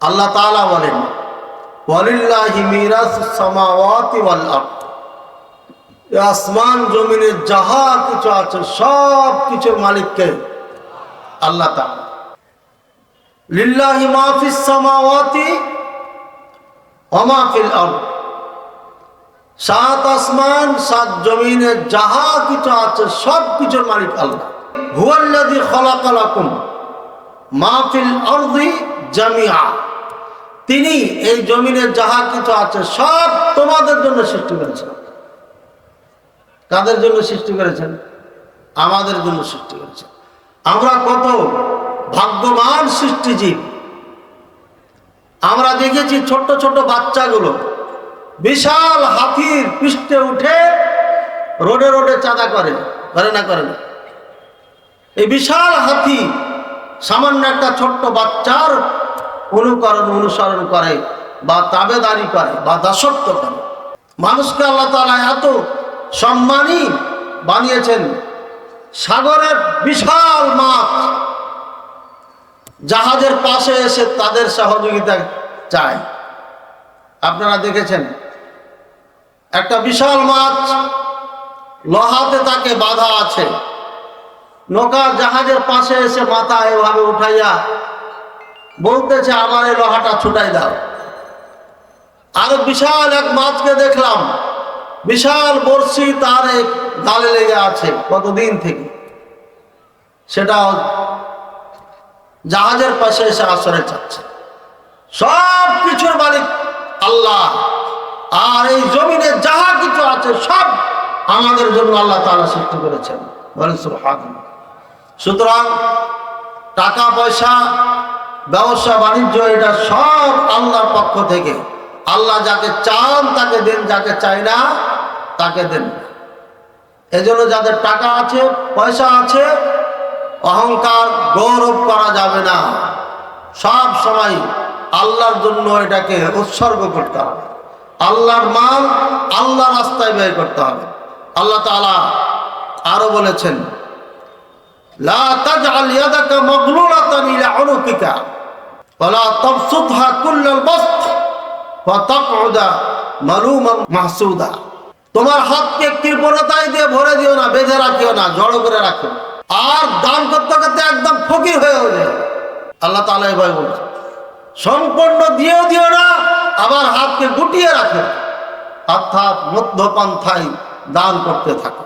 আল্লাহ তাআলা বলেন আসমান জমিনে যাহা কিছু আছে সব কিছুর মালিককে আল্লাহ লিল্লাহি মাফিস সামাওয়াতি ওয়া মা সাত আসমান, সাত জমিনে যাহা কিছু আছে সব কিছুর মালিক আল্লাহ। হুয়াল্লাযী খালাকালাকুম মা ফিল আরদি জামিআ তিনি এই জমিনে যাহা কিছু আছে, সব তোমাদের জন্য সৃষ্টি করেছেন। কাদের জন্য সৃষ্টি করেছেন? আমাদের জন্য সৃষ্টি করেছেন। আমরা কত ভাগ্যবান সৃষ্টিজীব। আমরা দেখেছি ছোট ছোট বাচ্চাগুলো বিশাল হাতির পৃষ্ঠে উঠে রোডে রোডে চাঁদা করে করে না করে না। এই বিশাল হাতি সামান্য একটা ছোট্ট বাচ্চার অনুকরণ অনুসরণ করে বা তাবেদারি করে বা দাসত্ব করে। মানুষকে আল্লাহ তালা এত সম্মানই বানিয়েছেন। সাগরের বিশাল মাছ জাহাজের পাশে এসে তাদের সহযোগিতা চায়। আপনারা দেখেছেন, একটা বিশাল মাছ লোহাতে তাকে বাধা আছে। নৌকার জাহাজের পাশে এসে মাথা এভাবে উঠাইয়া বলতেছে, আমার এই লোহাটা ছুটাই দাও। আরও বিশাল এক মাছকে দেখলাম, বিশাল বর্ষি তার এক গালে লেগে আছে কতদিন থেকে। সেটা জাহাজের পাশে এসে আশ্রয় চাচ্ছে। সব কিছুর মালিক আল্লাহ, আর এই জমিনে যাহা কিছু আছে সব আমাদের জন্য আল্লাহ তারা সৃষ্টি করেছেন। বলেন সুবহানাল্লাহ। সুতরাং টাকা, পয়সা, ব্যবসা, বাণিজ্য, এটা সব আল্লাহর পক্ষ থেকে। আল্লাহ যাকে চান তাকে দেন, যাকে চাই না তাকে দেন এজন্য যাদের টাকা আছে, পয়সা আছে, অহংকার গৌরব করা যাবে না। সব সময় আল্লাহর জন্য এটাকে উৎসর্গ করতে হবে। আল্লাহর মাল আল্লাহ রাস্তায় ব্যয় করতে হবে। আল্লাহ তাআলা আরও বলেছেন তোমার হাতকে কৃপণতায় দিয়ে ভরে দিও না, বেঁধে রাখিও না, জড়ো করে রাখো আর দান করতে করতে একদম ফকির হয়ে যাবে আল্লাহ তাআলা এভাবে বলছে সম্পূর্ণ দিয়েও দিও না, আবার হাতকে গুটিয়ে রাখো অর্থাৎ মধ্যপন্থায় দান করতে থাকো।